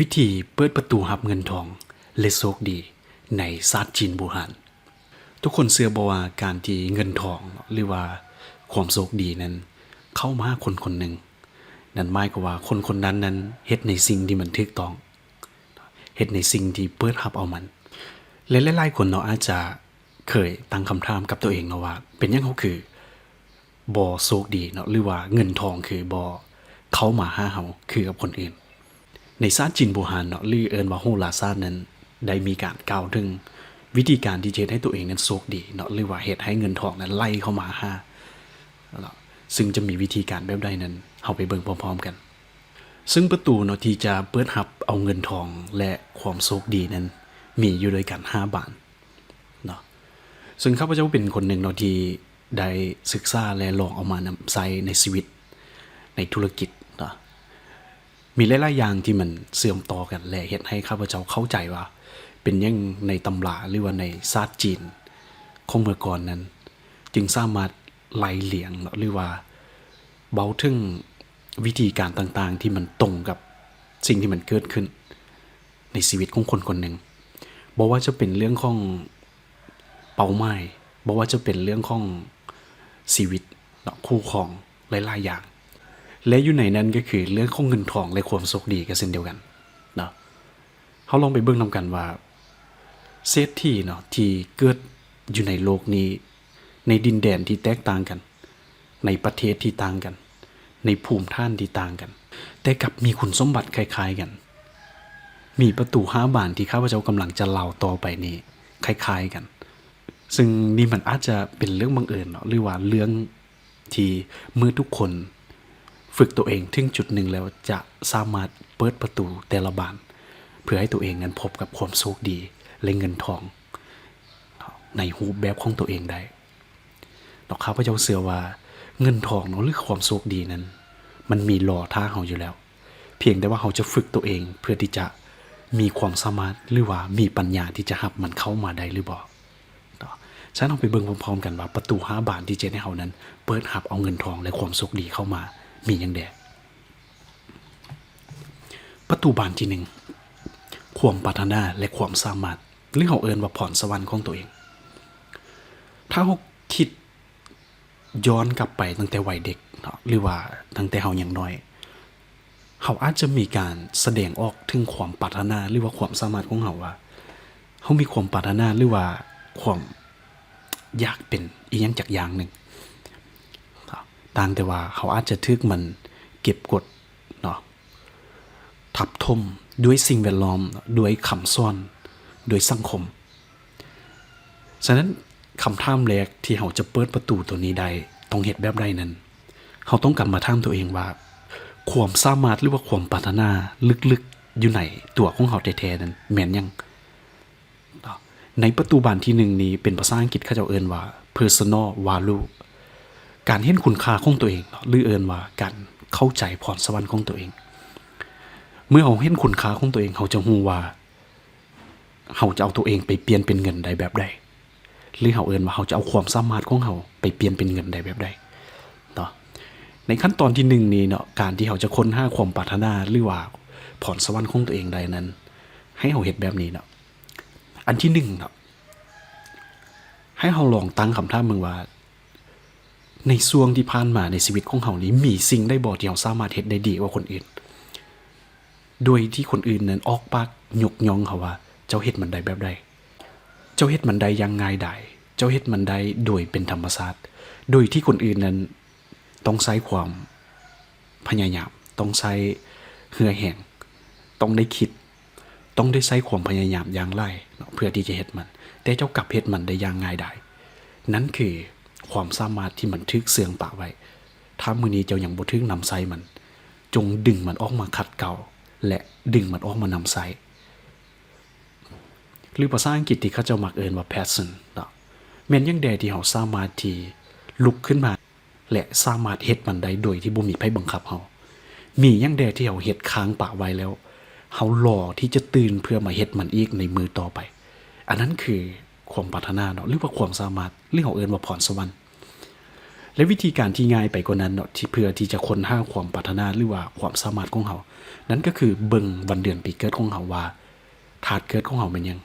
วิธีเปิดประตูหับเงินทองและโชคดีในศาสตร์จีนโบราณทุกคนเชื่อบ่ว่าการที่เงินทองหรือว่าความโชคดีนั้น เข้ามาหาคนคนหนึ่งนั่นหมายควาว่าคนคนนั้นนั้นเฮ็ดในสิ่งที่มันถูกต้องเฮ็ดในสิ่งที่เปิดรับเอามันและหลายๆคนเนาะอาจจะเคยตั้งคำถามกับตัวเองเนาะว่า เป็นยังเขาคือบอโชคดีเนาะหรือว่าเงินทองคือบอเข้ามาหาเฮาคือกับคนอื่น ในศาสจีนโบราณเนาะหรือเอินว่าโหราศาสนั้นได้มีการกล่าวถึงวิธีการที่จะเฮ็ดให้ตัวเองนั้นโชคดีเนาะหรือว่าเฮ็ดให้เงินทองนั้นไหลเข้ามาหาเนาะซึ่งจะมีวิธีการแบบใดนั้นเฮาไปเบิ่งพร้อมๆกัน ซึ่งประตูเนาะที่จะเปิดรับเอาเงินทองและความโชคดีนั้น มีอยู่ด้วยกัน5บานเนาะซึ่งข้าพเจ้าเป็นคนหนึ่งเนาะที่ได้ศึกษาและลองเอามานำใช้ในชีวิต ในธุรกิจ มีหลายๆอย่างที่มันเสื่อมต่อกันและเฮ็ดให้ข้าพเจ้าเข้าใจว่า เป็นยังในตำราหรือว่าในศาสตร์จีนของเมื่อก่อนนั้น จึงสามารถไล่เลียงหรือว่า เบาถึงวิธีการต่างๆ ที่มันตรงกับสิ่งที่มันเกิดขึ้น ในชีวิตของคนคนหนึ่งบอกว่าจะเป็นเรื่องของเป้าหมายบอกว่าจะเป็นเรื่องของชีวิตคู่ของหลายๆอย่าง และอยู่ในนั้นก็คือเรื่องของเงินทองและความสุขดีก็เช่นเดียวกันเนาะเขาลองไปเบิ่งนำกันว่าเศรษฐีเนาะที่เกิดอยู่ในโลกนี้ ในดินแดนที่แตกต่างกัน ในประเทศที่ต่างกัน ในภูมิท่านที่ต่างกัน แต่กลับมีคุณสมบัติคล้าย ๆกัน มีประตูห้าบานที่ข้าพเจ้ากำลังจะเล่าต่อไปนี้คล้าย ๆกัน ซึ่งนี่มันอาจจะเป็นเรื่องบังเอิญเนาะหรือว่าเรื่องที่เมื่อทุกคน ฝึกตัวเองถึงจุดหนึ่งแล้วจะสามารถเปิดประตูแต่ละบาน เพื่อให้ตัวเองนั้นพบกับความโชคดีและเงินทอง ในรูปแบบของตัวเองได้ดอกข้าพเจ้าเชื่อว่าเงินทองเนาะหรือความโชคดีนั้น มันมีรอท่าเราอยู่แล้ว เพียงแต่ว่าเราจะฝึกตัวเองเพื่อที่จะมีความสามารถหรือว่ามีปัญญาที่จะหับมันเข้ามาได้หรือบ่ต่อฉันเอาไปเบิ่งพร้อมๆกันว่าประตูห้าบานที่เจนให้เฮานั้น เปิดหับเอาเงินทองและความสุขดีเข้ามา มีอย่างแดประตูบานที่หนึ่งความปรารถนาและความสามารถหรือเขาเอิ้นว่าพรสวรรค์ของตัวเอง ถ้าเราคิดย้อนกลับไปตั้งแต่วัยเด็กเนาะหรือว่าตั้งแต่เฮายังน้อย เขาอาจจะมีการแสดงออกถึงความปรารถนาหรือว่าความสามารถของเขาว่าเขามีความปรารถนาหรือว่าความอยากเป็นอีหยังจากอย่างหนึ่ง ต่างแต่ว่าเขาอาจจะทึกมันเก็บกดเนาะทับทมด้วยสิ่งแวดล้อมด้วยคำซ่อนด้วยสังคม ฉะนั้นคำถามแรกที่เขาจะเปิดประตูตัวนี้ได้ต้องเหตุแบบใดนั้น เขาต้องกลับมาถามตัวเองว่า ความสามารถหรือว่าความปรารถนาลึกๆอยู่ในตัวของเขาแท้ๆนั้นแม่นยังในประตูบานที่หนึ่งนี้เป็นภาษาอังกฤษเขาจะเอิ้นว่า personal value การเห็นคุณค่าของตัวเองหรือเอินว่าการเข้าใจพรสวรรค์ของตัวเอง เมื่อเขาเห็นคุณค่าของตัวเองเขาจะฮู้ว่าเขาจะเอาตัวเองไปเปลี่ยนเป็นเงินได้แบบใดหรือเขาเอินว่าเขาจะเอาความสามารถของเขาไปเปลี่ยนเป็นเงินได้แบบใดเนาะในขั้นตอนที่หนึ่งนี้เนาะการที่เขาจะค้นหาความปรารถนาหรือว่าพรสวรรค์ของตัวเองใดนั้น ให้เขาเห็นแบบนี้เนาะอันที่หนึ่งเนาะให้เขาลองตั้งคำถามมึงว่า ในช่วงที่ผ่านมาในชีวิตของเขานี้มีสิ่งได้บ่ที่เขาสามารถเฮ็ดได้ดีกว่าคนอื่น โดยที่คนอื่นนั้นออกปากยกย่องเขาว่า เจ้าเฮ็ดมันได้แบบใด เจ้าเฮ็ดมันได้ยังง่ายดายเจ้าเฮ็ดมันได้โดยเป็นธรรมชาติ โดยที่คนอื่นนั้นต้องใช้ความพยายาม ต้องใช้เหือแห่ง ต้องได้คิด ต้องได้ใช้ความพยายามอย่างไรเพื่อที่จะเฮ็ดมัน แต่เจ้ากลับเฮ็ดมันได้อย่างง่ายได้ นั่นคือ ความสามารถที่มันทึกเสื่องปะไว้ ถ้ามือนี้เจ้ายังบ่ทึกนำไซมัน จงดึงมันออกมาขัดเกลาและดึงมันออกมานำไซหรือภาษาอังกฤษที่เขาจ้ามักเอิ้นว่า passion เนาะแม่นยังแดที่เฮาสามารถที่ลุกขึ้นมา และสามารถเฮ็ดมันได้โดยที่บ่มีไผบังคับเฮามียังแดที่เฮาเฮ็ดค้างปะไว้แล้วเฮารอที่จะตื่นเพื่อมาเฮ็ดมันอีกในมือต่อไป อันนั้นคือความปรารถนาเนาะหรือว่าความสามารถหรือเฮาเอิ้นว่าพรสวรรค์ และวิธีการที่ง่ายไปกว่านั้นเนาะที่เพื่อที่จะค้นหาความปรารถนาหรือว่าความสามารถของเขา นั่นก็คือเบิ่งวันเดือนปีเกิดของเขาว่าธาตุเกิดของเขาเป็นยัง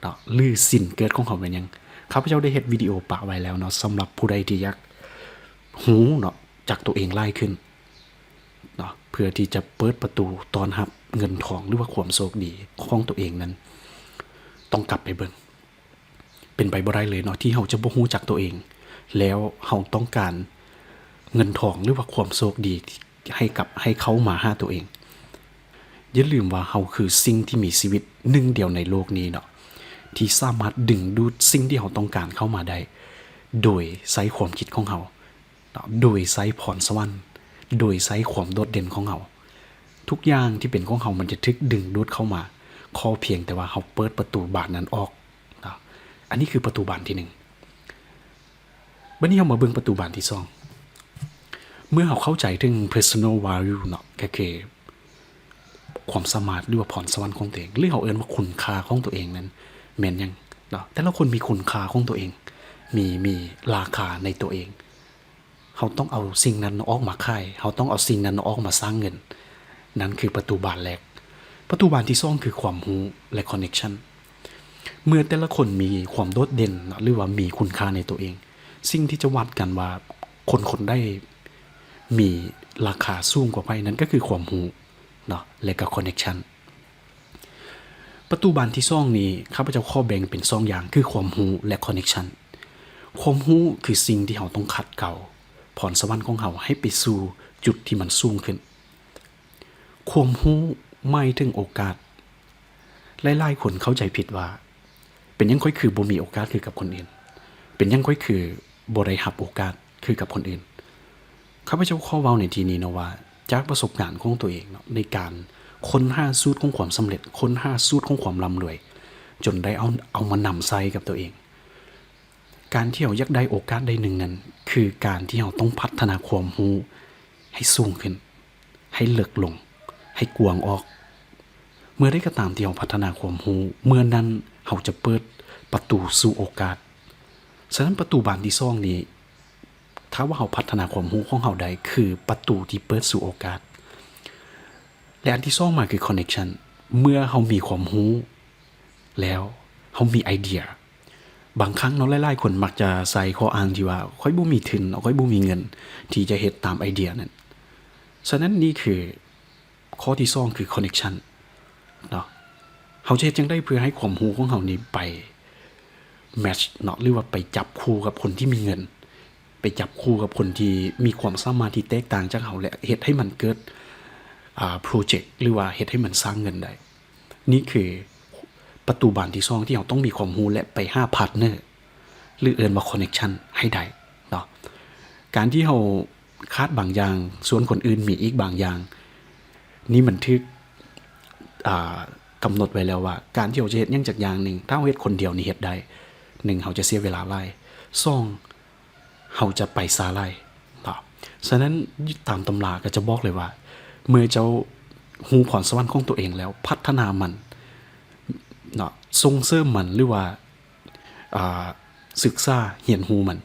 เนาะหรือสินเกิดของเขาเป็นยังข้าพเจ้าได้เฮ็ดวิดีโอปะไว้แล้วเนาะสำหรับผู้ใดที่อยากหูเนาะจากตัวเองไล่ขึ้นเนาะเพื่อที่จะเปิดประตูตอนรับเงินทองหรือว่าความโชคดีของตัวเองนั้น ต้องกลับไปเบิ่งเป็นไปบ่ได้เลยเนาะที่เฮาจะบ่ฮู้จักตัวเอง แล้วเฮาต้องการเงินทองหรือว่าความโชคดีให้กับให้เขามาหาตัวเอง อย่าลืมว่าเฮาคือสิ่งที่มีชีวิตหนึ่งเดียวในโลกนี้เนาะที่สามารถดึงดูดสิ่งที่เฮาต้องการเข้ามาได้ โดยใช้ความคิดของเฮาโดยใช้พรสวรรค์ โดยใช้ความโดดเด่นของเฮาทุกอย่างที่เป็นของเฮามันจะทึกดึงดูดเข้ามาขอเพียงแต่ว่าเฮาเปิดประตูบานนั้นออก อันนี้คือประตูบานที่หนึ่ง บัดนี้เฮามาเบิ่งประตูบานที่สองเมื่อเฮาเข้าใจถึง personal value เนาะก็คือความสามารถหรือว่าพรสวรรค์ของตัวเองหรือเขาเอิ้นว่าคุณค่าของตัวเองนั้นแม่นยังเนาะแต่ละคนมีคุณค่าของตัวเอง มีมีราคาในตัวเองเขาต้องเอาสิ่งนั้นออกมาขายเขาต้องเอาสิ่งนั้นออกมาสร้างเงิน นั่นคือประตูบานแรก ประตูบานที่สองคือความรู้และคอนเน c t ชันเมื่อแต่ละคนมีความโดดเด่นหรือว่ามีคุณค่าในตัวเอง สิ่งที่จะวัดกันว่าคนคนได้มีราคาสูงกว่าไปนั้นก็คือความรู้เนาะและก็คอนเน c t ชันประตูบานที่สองนี้ข้าพเจ้าข้อแบ่งเป็นสองอย่างคือความรู้และคอนเน c t ชันความรู้คือสิ่งที่เราต้องขัดเกลาพรสวรรค์ของเราให้ไปสู่จุดที่มันสูงขึ้น ความรู้ไม่ถึงโอกาสหลายๆคนเข้าใจผิดว่า เป็นยังค่อยคือบ่มีโอกาสคือกับคนอื่น เป็นยังค่อยคือ บ่ได้รับโอกาสคือกับคนอื่นข้าพเจ้าข้อเว้าในทีนี้นะว่า จากประสบการณ์ของตัวเองเนาะในการค้นหาสูตรของความสำเร็จค้นหาสูตรของความร่ำรวย จนได้เอาเอามานำใส่กับตัวเอง การที่เราอยากได้โอกาสได้หนึ่งนั้น คือการที่เราต้องพัฒนาความรู้ให้สูงขึ้น ให้เลิกลง ให้กวางออก เมื่อได้ก็ตามที่เราพัฒนาความรู้เมื่อนั้นเราจะเปิดประตูสู่โอกาส ฉะนั้นประตูบานที่ซ่องนี้ ถ้าว่าเราพัฒนาความรู้ของเราได้คือประตูที่เปิดสู่โอกาส และอันที่ซ่องมาคือคอนเน c t ชันเมื่อเรามีความรู้แล้วเรามีไอเดีย บางครั้งเนาะหลายๆคนมักจะใส่ข้ออ้างที่ว่าค่อยบ่มีทุนเอาค่อยบ่มีเงิน ที่จะเฮ็ดตามไอเดียนั้นฉะนั้นนี่คือข้อที่สองคือคอนเน c t ชันเนาะเขาจะเฮ็ดจังได้เพื่อให้ความรู้ของเขานี่ไป แมชเนาะหรือว่าไปจับคู่กับคนที่มีเงิน ไปจับคู่กับคนที่มีความสามารถที่แตกต่างจากเขาและเฮ็ดให้มันเกิดอ่าโปรเจกต์หรือว่าเฮ็ดให้มันสร้างเงินได้นี่คือประตูบานที่สองที่เราต้องมีความรู้และไปหาพาร์ทเนอร์หรือเอินว่าคอนเน c t ชันให้ได้เนาะการที่เราคาดบางอย่าง ส่วนคนอื่นมีอีกบางอย่าง นี่มันทึกอ่ากำหนดไว้แล้วว่า การที่เราจะเฮ็ดยังจากอย่างหนึ่งถ้าเราเฮ็ดคนเดียวนี่เฮ็ดได้ หนึ่งเราจะเสียเวลาไล่สองเราจะไปซาไล่เนาะฉะนั้นตามตำราก็จะบอกเลยว่า เมื่อเจ้าหูพรสวรรค์ของตัวเองแล้วพัฒนามันเนาะส่งเสริมมันหรือว่าอ่าศึกษาเหียนหูมัน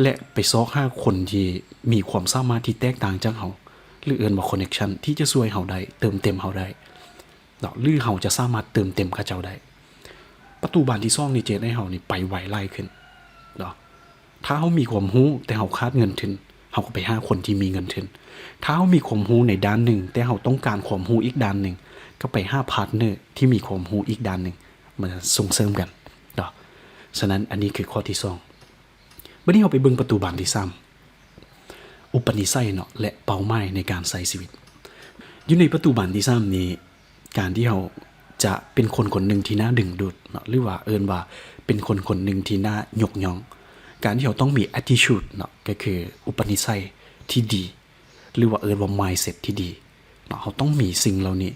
และไปซอกห้าคนที่มีความสามารถที่แตกต่างจากเขาหรือเอินว่าคอนเน c t ชันที่จะช่วยเขาได้เติมเต็มเขาได้เนาะหรือเขาจะสามารถเติมเต็มเขาเจ้าได้ ประตูบานที่ซ่องนี่เจนให้เขานี่ไปไวไล่ขึ้นเนาะถ้าเขามีความรู้แต่เขาคาดเงินทุนเขาก็ไปหาคนที่มีเงินทุนถ้าเขามีความรู้ในด้านหนึ่ง แต่เขาต้องการความรู้อีกด้านหนึ่ง ก็ไปห้าพาร์ทเนอร์ที่มีความรู้อีกด้านหนึ่งมาส่งเสริมกันเนาะฉะนั้นอันนี้คือข้อที่สองวันนี้เราไปเบิ่งประตูบานที่สามอุปนิสัยเนาะและเป้าหมายในการใช้ชีวิต อยู่ในประตูบานที่สามนี้การที่เรา จะเป็นคนคนหนึ่งที่น่าดึงดูดเนาะหรือว่าเอินว่าเป็นคนคนหนึ่งที่น่ายกย่อง การที่เราต้องมี attitude เนาะก็คืออุปนิสัยที่ดี หรือว่าเอินว่า mindset ที่ดีเนาะเขาต้องมีสิ่งเหล่านี้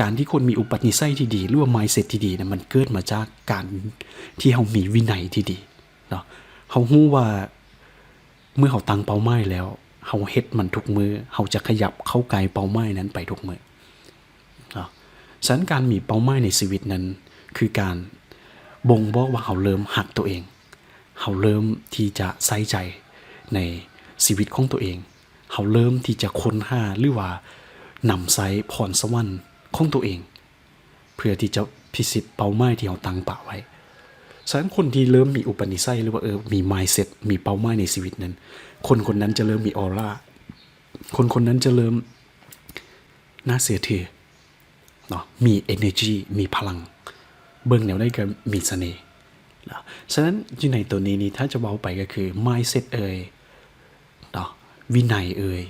การที่คนมีอุปนิสัยที่ดี หรือว่า mindset ที่ดีเนะมันเกิดมาจากการที่เขามีวินัยที่ดีเนาะเขาฮู้ว่าเมื่อเขาตั้งเป้าหมายแล้วเขาเฮ็ดมันทุกมือเขาจะขยับเข้าไกลเป้าหมายนั้นไปทุกมือ ฉะนั้นการมีเป้าหมายในชีวิตนั้น คือการบ่งบอกว่าเขาเริ่มหักตัวเอง เขาเริ่มที่จะใส่ใจในชีวิตของตัวเอง เขาเริ่มที่จะค้นหาหรือว่านำไซพรสวรรค์ของตัวเอง เพื่อที่จะพิสิทธิ์เป้าหมายที่เราตั้งป่าไว้ฉะนั้นคนที่เริ่มมีอุปนิสัยหรือว่าเออมี mindset มีเป้าหมายในชีวิตนั้น คนคนนั้นจะเริ่มมีออร่าคนคนนั้นจะเริ่มน่าเสียถือ เนาะมี energy มีพลัง เบิ่งแนวได้ก็มีเสน่ห์นะฉะนั้นอยู่ในตัวนี้นี่ถ้าจะเว้าไปก็คือ mindset เอ่ยเนาะวินัยเอ่ย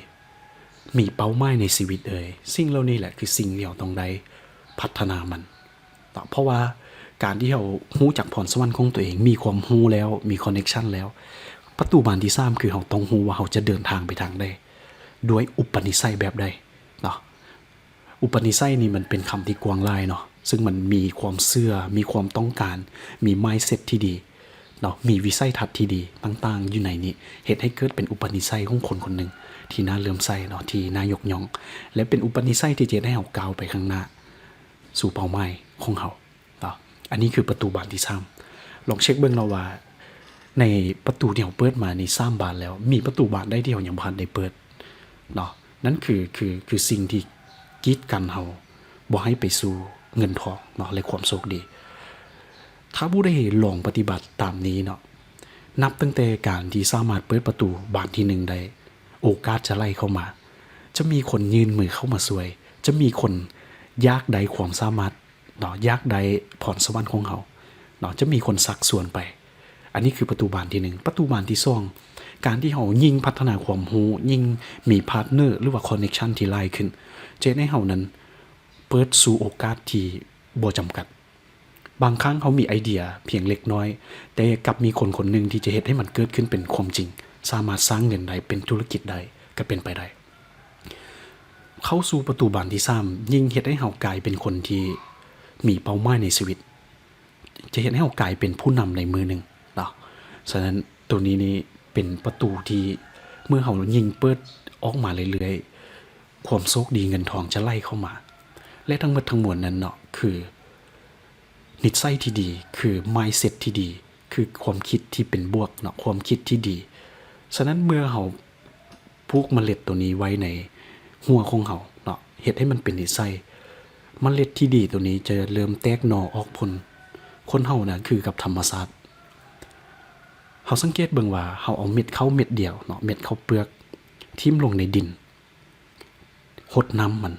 มีเป้าหมายในชีวิตเอ่ยสิ่งเหล่านี้แหละคือสิ่งที่เราต้องได้พัฒนามันเนาะเพราะว่าการที่เรารู้จักพรสวรรค์ของตัวเอง มีความรู้แล้วมีคอนเน c ชันแล้ว ประตูบานที่สามคือเราต้องรู้ว่าเราจะเดินทางไปทางใดด้วยอุปนิสัยแบบใด อุปนิสัยนี่มันเป็นคำที่กว้างไล่เนาะซึ่งมันมีความเสื่อมีความต้องการ มี mindset ที่ดีเนาะมีวิสัยทัศน์ที่ดีต่างๆ อยู่ในนี้เหตุให้เกิดเป็นอุปนิสัยของคนคนหนึ่งที่น่าเลื่อมใสเนาะที่น่ายกย่อง และเป็นอุปนิสัยที่จะให้เราก้าวไปข้างหน้า สู่เป้าหมายของเขาเนาะอันนี้คือประตูบานที่สามลองเช็คเบื้องเราว่า ในประตูที่เราเปิดมาในสามบานแล้ว มีประตูบานได้ที่เรายังพันได้เปิดเนาะนั่นคือคือคือสิ่งที่ กีดกันเฮาบ่ให้ไปสู่เงินทองเนาะและความโชคดี ถ้าผู้ได้ลองปฏิบัติตามนี้เนาะนับตั้งแต่การที่สามารถเปิดประตูบานที่หนึ่งได้ โอกาสจะไล่เข้ามา จะมีคนยืนมือเข้ามาสวย จะมีคนยากใดความสามารถเนาะยากใดพรสวรรค์ของเขาเนาะจะมีคนสักส่วนไป อันนี้คือประตูบานที่หนึ่งประตูบานที่สอง การที่เขายิ่งพัฒนาความรู้ยิ่งมีพาร์ทเนอร์หรือว่าคอนเน c ชันที่ไล่ขึ้น เจนให้เขานั้น เปิดสู่โอกาสที่บ่จำกัด บางครั้งเขามีไอเดียเพียงเล็กน้อย แต่กลับมีคนคนหนึ่งที่จะเฮ็ดให้มันเกิดขึ้นเป็นความจริง สามารถสร้างเงินได้เป็นธุรกิจได้ก็เป็นไปได้ เข้าสู่ประตูบานที่สามยิ่งเฮ็ดให้เขากลายเป็นคนที่มีเป้าหมายในชีวิต จะเห็นให้เรากลายเป็นผู้นำในมือหนึ่งเนาะฉะนั้นตัวนี้นี่ เป็นประตูที่เมื่อเรายิงเปิดออกมาเรื่อยๆ ความโชคดีเงินทองจะไล่เข้ามา และทั้งหมดทั้งมวลนั้นเนาะคือ นิสัยที่ดี คือ mindset ที่ดี คือความคิดที่เป็นบวกเนาะความคิดที่ดี ฉะนั้นเมื่อเราปลูกเมล็ดตัวนี้ไว้ในหัวของเราเนาะเฮ็ดให้มันเป็นนิสัยเมล็ดที่ดีตัวนี้จะเริ่มแตกหน่อออกผลคนเฮานะคือกับธรรมศาสตร์ เฮาสังเกตเบิ่งว่าเฮาเอาเม็ดเข้าเม็ดเดียวเนาะเม็ดเข้าเปลือก ทิ่มลงในดินหดน้ำมัน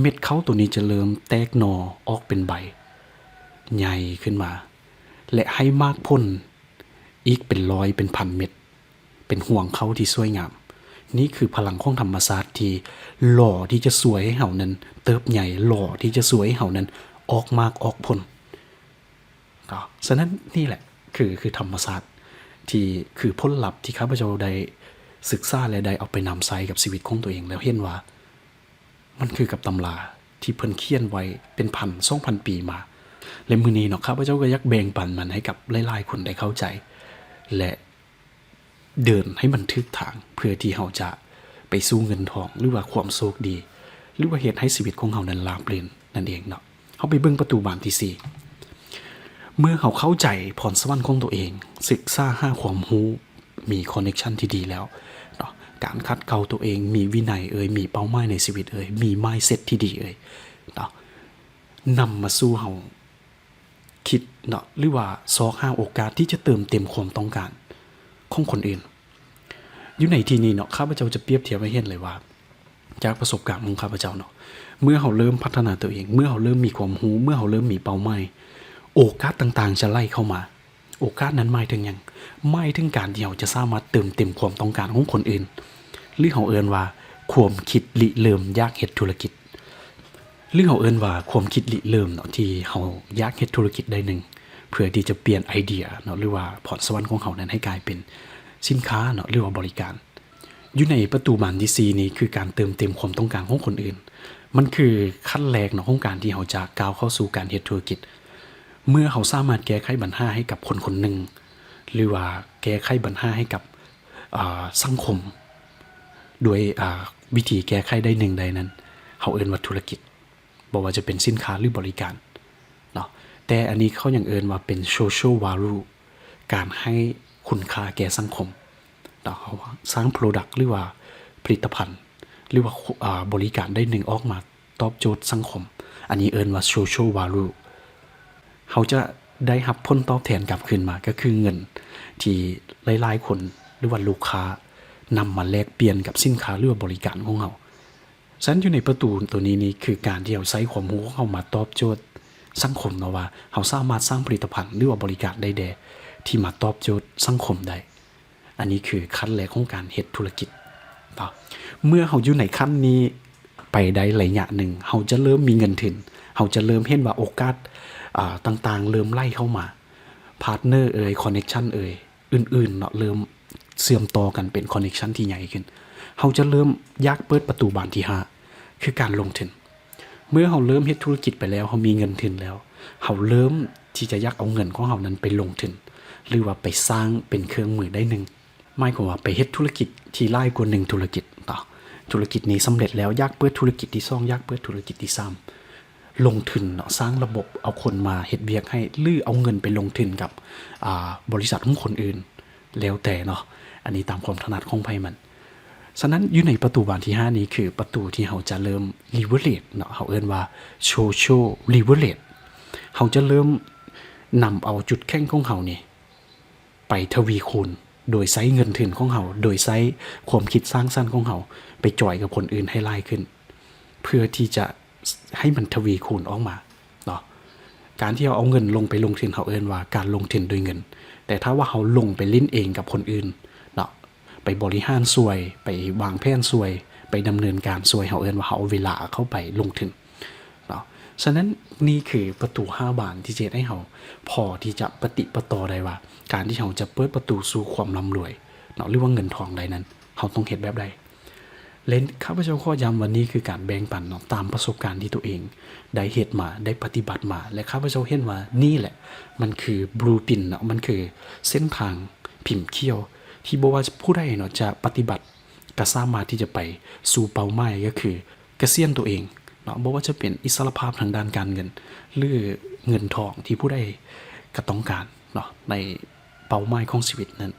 เม็ดเข้าตัวนี้จะเริ่มแตกหนอออกเป็นใบ ใหญ่ขึ้นมา และให้มากพ้นอีกเป็นร้อยเป็นพันเม็ดเป็นห่วงเขาที่สวยงาม นี่คือพลังของธรรมศาสตร์ที่หล่อที่จะสวยให้เฮานั้น เติบใหญ่หล่อที่จะสวยให้เฮานั้น ออกมากออกผลก็ฉะนั้นนี่แหละคือคือธรรมศาสตร์ ที่คือพ้นลัพธ์ที่ข้าพเจ้าได้ศึกษาและได้เอาไปนำใช้กับชีวิตของตัวเองแล้วเห็นว่า มันคือกับตำราที่เพิ่นเขียนไว้เป็นพันสองพันปีมา และมือนี้เนาะข้าพเจ้าก็ยักแบ่งปันมันให้กับหลายๆคนได้เข้าใจ และเดินให้มันทึกทางเพื่อที่เราจะไปสู้เงินทองหรือว่าความโชคดี หรือว่าเหตุให้ชีวิตของเรานั้นลาบเปลื่อนนั่นเองเนาะเขาไปเบิ่งประตูบานที่สี่ เมื่อเขาเข้าใจพรสวรรค์ของตัวเอง ศึกษาห้าความรู้มีคอนเน c ชันที่ดีแล้วเนาะการคัดเกลาตัวเองมีวินัยเอ่ยมีเป้าหมายในชีวิตเอ่ยมี mindset ที่ดีเอ่ยเนาะนำมาสู้เฮาคิดเนาะหรือว่าซอกหาโอกาสที่จะเติมเต็มความต้องการของคนอื่น อยู่ในที่นี้เนาะข้าพเจ้าจะเปรียบเทียบให้เห็นเลยว่า จากประสบการณ์ของข้าพเจ้าเนาะเมื่อเขาเริ่มพัฒนาตัวเอง เมื่อเขาเริ่มมีความรู้เมื่อเขาเริ่มมีเป้าหมาย โอกาสต่างๆ จะไล่เข้ามา โอกาสนั้นหมายถึงยังหมายถึงการที่เราจะสามารถเติมเต็มความต้องการของคนอื่น หรือเขาเอินว่าความคิดริเริ่มยากเฮ็ดธุรกิจ หรือเขาเอินว่าความคิดริเริ่มเนาะที่เขาอยากเฮ็ดธุรกิจได้หนึ่งเพื่อที่จะเปลี่ยนไอเดียเนาะหรือว่าพรสวรรค์ของเขานั้นให้กลายเป็นสินค้าเนาะหรือว่าบริการ อยู่ในประตูบานที่4นี้คือการเติมเต็มความต้องการของคนอื่น มันคือขั้นแรกเนาะของการที่เขาจะก้าวเข้าสู่การเฮ็ดธุรกิจ เมื่อเขาสามารถแก้ไขปัญหาให้กับคนคนหนึ่ง หรือว่าแก้ไขปัญหาให้กับสังคมดยอ่าวิธีแก้ไขได้หนึ่งใดนั้น เขาเอินว่าธุรกิจบอกว่าจะเป็นสินค้าหรือบริการเนาะแต่อันนี้เขาอยังเอินว่าเป็น social value การให้คุณค่าแก่สังคมเนาะเขาสร้าง Product หรือว่าผลิตภัณฑ์ หรือว่าบริการได้หนึ่งออกมาตอบโจทย์สังคม อันนี้เอินว่า social value เขาจะได้รับผลตอบแทนกลับคืนมาก็คือเงิน ที่หลายๆคนหรือว่าลูกค้านำมาแลกเปลี่ยนกับสินค้าหรือว่าบริการของเราฉะนั้นอยู่ในประตูตัวนี้นี่คือการที่เราใช้ความรู้ของเรามาตอบโจทย์สังคมเนาะว่าเราสามารถสร้างผลิตภัณฑ์หรือว่าบริการได้แดที่มาตอบโจทย์สังคมได้ อันนี้คือขั้นแรกของการเฮ็ดธุรกิจต่อเมื่อเราอยู่ในขั้นนี้ไปได้ระยะหนึ่งเราจะเริ่มมีเงินถึง เราจะเริ่มเห็นว่าโอกาสต่างๆ เริ่มไล่เข้ามาพาร์ทเนอร์เอ่ยคอนเน็ชันเอ่ยอื่นๆเนาะเริ่มเสื่อมต่อกันเป็นคอนเน็ชันที่ใหญ่ขึ้นเราจะเริ่มยากเปิดประตูบานที่ห้าคือการลงทุนเมื่อเราเริ่มเฮ็ดธุรกิจไปแล้วเรามีเงินทุนแล้วเราเริ่มที่จะยากเอาเงินของเรานั้นไปลงทุนหรือว่าไปสร้างเป็นเครื่องมือได้หนึ่งไม่กว่าไปเฮ็ดธุรกิจที่ไล่กว่าหนึ่งธุรกิจต่อธุรกิจนี้สำเร็จแล้วยากเปิดธุรกิจที่สองยากเปิดธุรกิจที่สาม ลงทุนเนาะสร้างระบบเอาคนมาเฮ็ดเวียกให้หรือเอาเงินไปลงทุนกับบริษัทของคนอื่น แล้วแต่เนาะอันนี้ตามความถนัดของไผมันฉะนั้นอยู่ในประตูบานที่ 5 นี้คือประตูที่เราจะเริ่ม leverage เนาะเขาเอิ้นว่า social leverage เขาจะเริ่มนำเอาจุดแข็งของเขานี่ไปทวีคูณโดยใช้เงินทุนของเขาโดยใช้ความคิดสร้างสรรค์ของเขาไปจ่อยกับคนอื่นให้ไล่ขึ้น เพื่อที่จะ ให้มันทวีคูณออกมาเนาะการที่เราเอาเงินลงไปลงทุนเขาเอินว่าการลงทุนโดยเงิน แต่ถ้าว่าเขาลงไปเล่นเองกับคนอื่นเนาะไปบริหารสวย ไปวางแผนสวย ไปดำเนินการสวยเขาเอินว่าเขาเอาเวลาเข้าไปลงทุนเนาะฉะนั้นนี่คือประตู5บานที่จะเฮ็ดให้เราพอที่จะปฏิปต่อได้ว่า การที่เราจะเปิดประตูสู่ความร่ำรวยเนาะหรือว่าเงินทองใดนั้นเราต้องเฮ็ดแบบใด เลนข้าพเจ้าข้อย้ำวันนี้คือการแบ่งปันเนาะตามประสบการณ์ที่ตัวเอง ได้เฮ็ดมาได้ปฏิบัติมา และข้าพเจ้าเห็นว่านี่แหละ มันคือบลูปินเนาะมันคือเส้นทางพิมพ์เขี้ยว ที่บอกว่าผู้ใดเนาะจะปฏิบัติก็สามารถที่จะไปสู่เป้าหมายก็คือเกษียณตัวเองเนาะบอกว่าจะเป็นอิสรภาพทางด้านการเงิน หรือเงินทองที่ผู้ใดก็ต้องการเนาะในเป้าหมายของชีวิตนั้น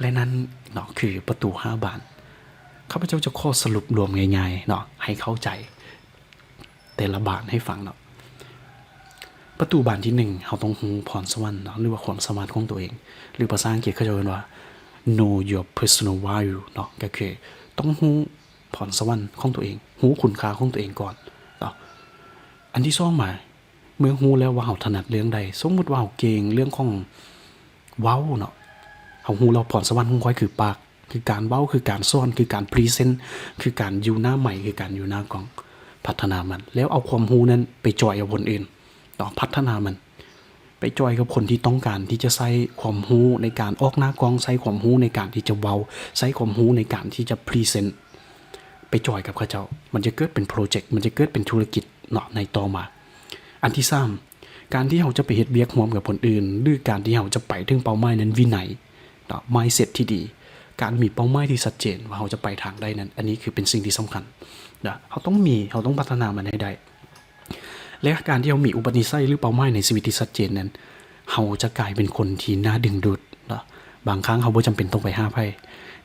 และนั้นเนาะคือประตู5บาน ข้าพเจ้าจะข้อสรุปรวมง่ายๆเนาะให้เข้าใจ แต่ละบานให้ฟังเนาะประตูบานที่หนึ่งเราต้องฮู้พรสวรรค์เนาะหรือว่าความสามารถของตัวเอง หรือภาษาอังกฤษเขาจะเรียกว่า know your personal value เนาะก็คือต้องฮู้พรสวรรค์ของตัวเองฮู้คุณค่าของตัวเองก่อนเนาะอันที่สองมาเมื่อฮู้แล้วว่าเราถนัดเรื่องใด สมมุติว่าเราเก่งเรื่องของเว้าเนาะเราฮู้แล้วพรสวรรค์ของข้อยคือปาก คือการเว้าคือการซ่อนคือการพรีเซนต์คือการอยู่หน้าใหม่คือการอยู่หน้ากองพัฒนามัน แล้วเอาความรู้นั้นไปจอยกับคนอื่นต่อพัฒนามัน ไปจอยกับคนที่ต้องการที่จะใช้ความรู้ในการออกหน้ากองใช้ความรู้ในการที่จะเว้าใช้ความรู้ในการที่จะพรีเซนต์ไปจอยกับเขาเจ้า มันจะเกิดเป็นโปรเจกต์มันจะเกิดเป็นธุรกิจเนาะในต่อมา อันที่สามการที่เราจะไปเฮ็ดเวียกร่วมกับคนอื่น หรือการที่เราจะไปถึงเป้าหมายนั้นวินัยเนาะ mindset ที่ดี การมีเป้าหมายที่ชัดเจนว่าเราจะไปทางใดนั้น อันนี้คือเป็นสิ่งที่สำคัญนะเราต้องมีเราต้องพัฒนามันให้ได้และการที่เรามีอุปนิสัยหรือเป้าหมายในชีวิตที่ชัดเจนนั้นเราจะกลายเป็นคนที่น่าดึงดูดนะบางครั้งเขาบ่จำเป็นต้องไปห้าไผ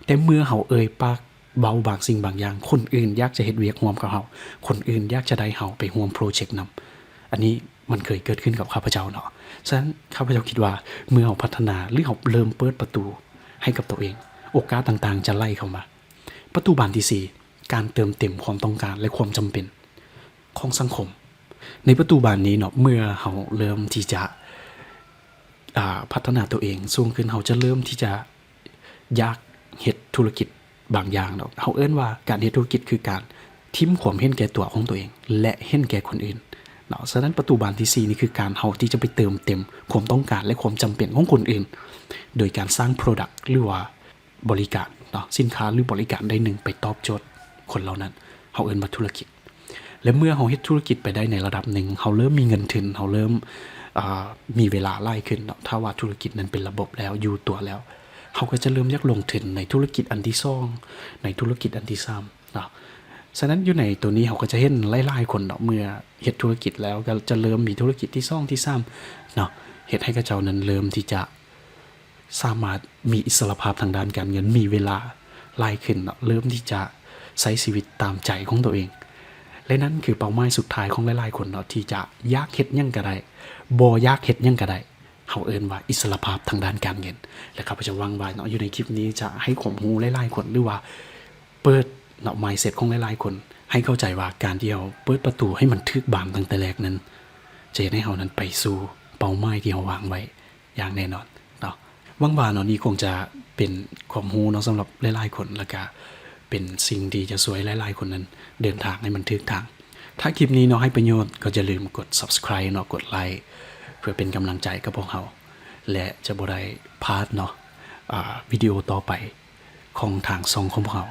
แต่เมื่อเขาเอ่ยปากเบาบางสิ่งบางอย่าง คนอื่นอยากจะเฮ็ดเวียกร่วมกับเราคนอื่นอยากจะได้เราไปร่วมโปรเจกต์นำอันนี้มันเคยเกิดขึ้นกับข้าพเจ้าเนาะ ฉะนั้นข้าพเจ้าคิดว่าเมื่อเราพัฒนาหรือเราเริ่มเปิดประตูให้กับตัวเอง โอกาสต่างๆ จะไล่เข้ามา ประตูบานที่สี่การเติมเต็มความต้องการและความจำเป็นของสังคม ในประตูบานนี้เนาะเมื่อเราเริ่มที่จะพัฒนาตัวเองสูงขึ้นเราจะเริ่มที่จะยากเฮ็ดธุรกิจบางอย่างเนาะเขาเอิ้นว่าการเฮ็ดธุรกิจคือการทิมความเห็นแก่ตัวของตัวเอง และเห็นแก่คนอื่นเนาะฉะนั้นประตูบานที่สี่นี่คือการเราที่จะไปเติมเต็มความต้องการและความจำเป็นของคนอื่น โดยการสร้าง Product หรือว่า บริการเนาะสินค้าหรือบริการได้หนึ่งไปตอบโจทย์คนเหล่านั้นเขาเอิ้นว่าธุรกิจ และเมื่อเราเฮ็ดธุรกิจไปได้ในระดับหนึ่งเราเริ่มมีเงินทุนเราเริ่มมีเวลาไล่ขึ้นเนาะถ้าว่าธุรกิจนั้นเป็นระบบแล้วอยู่ตัวแล้วเขาก็จะเริ่มยากลงทุนในธุรกิจอันที่สองในธุรกิจอันที่สามเนาะฉะนั้นอยู่ในตัวนี้เขาก็จะเห็นหลายๆคนเนาะเมื่อเฮ็ดธุรกิจแล้วก็จะเริ่มมีธุรกิจที่สองที่สามเนาะเฮ็ดให้กับเจ้านั้นเริ่มที่จะ สามารถมีอิสรภาพทางด้านการเงินมีเวลาไล่ขึ้นเริ่มที่จะใช้ชีวิตตามใจของตัวเอง และนั่นคือเป้าหมายสุดท้ายของหลายๆคนเนาะที่จะยากเฮ็ดยังก็ได้บอยากเฮ็ดยังก็ได้เฮาเอินว่าอิสรภาพทางด้านการเงิน และข้าพเจ้าหวังว่าเนาะอยู่ในคลิปนี้จะให้ความรู้หลายๆคนหรือว่า เปิดเนาะ mindset ของหลายๆคน ให้เข้าใจว่าการที่เราเปิดประตูให้มันทึกบานตั้งแต่แรกนั้นจะให้เรานั้นไปสู่เป้าหมายที่เราวางไว้อย่างแน่นอน วังว่าเนาะนี่คงจะเป็นความรู้เนาะสำหรับหลายๆคนแล้วก็เป็นสิ่งที่จะสวยหลายๆคนนั้น เดินทางให้มันถึกทาง ถ้าคลิปนี้เนาะให้ประโยชน์ก็จะลืมกด subscribe เนาะกดไลค์เพื่อเป็นกำลังใจกับพวกเราและจะบ่ได้พลาดเนาะวิดีโอต่อไปของทางซองของพวกเรา